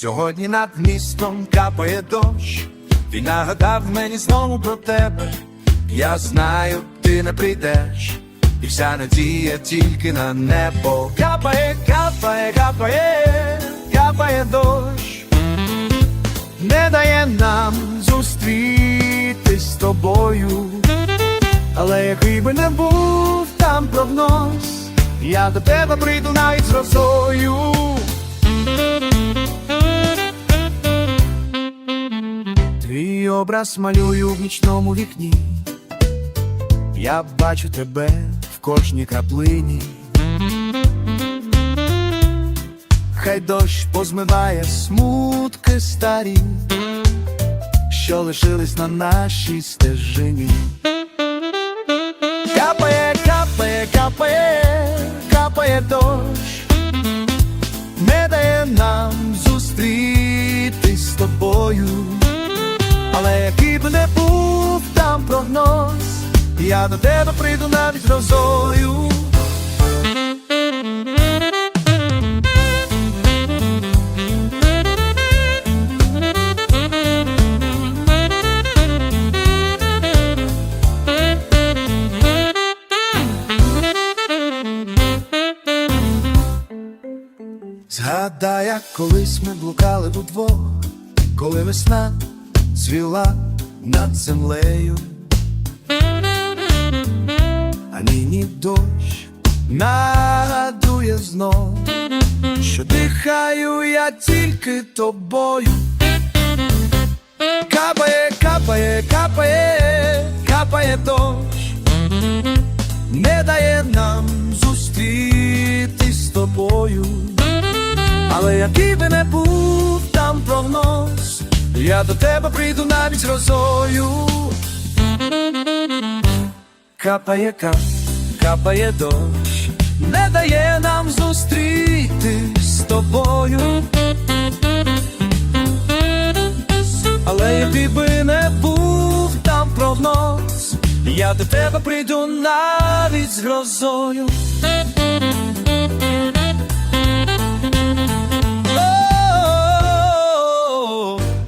Сьогодні над містом капає дощ, він нагадав мені знову про тебе. Я знаю, ти не прийдеш, і вся надія тільки на небо. Капає, капає, капає, капає дощ, не дає нам зустрітись з тобою. Але який би не був там прогноз, я до тебе прийду навіть з росою. Образ малюю в нічному вікні. Я бачу тебе в кожній краплині. Хай дощ позмиває смутки старі, що лишились на нашій стежині. Капає, капає, капає, капає дощ, я до тебе прийду навіть грозою. Згадай, колись ми блукали удвох, коли весна цвіла над землею, знов, що дихаю я тільки тобою. Капає, капає, капає, капає дощ, не дає нам зустрітись з тобою. Але який би не був там прогноз, я до тебе прийду навіть з грозою. Капає кап, капає дощ, нам зустрітись з тобою. Але який би не був там прогноз, я до тебе прийду навіть з грозою.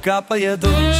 Капає дощ,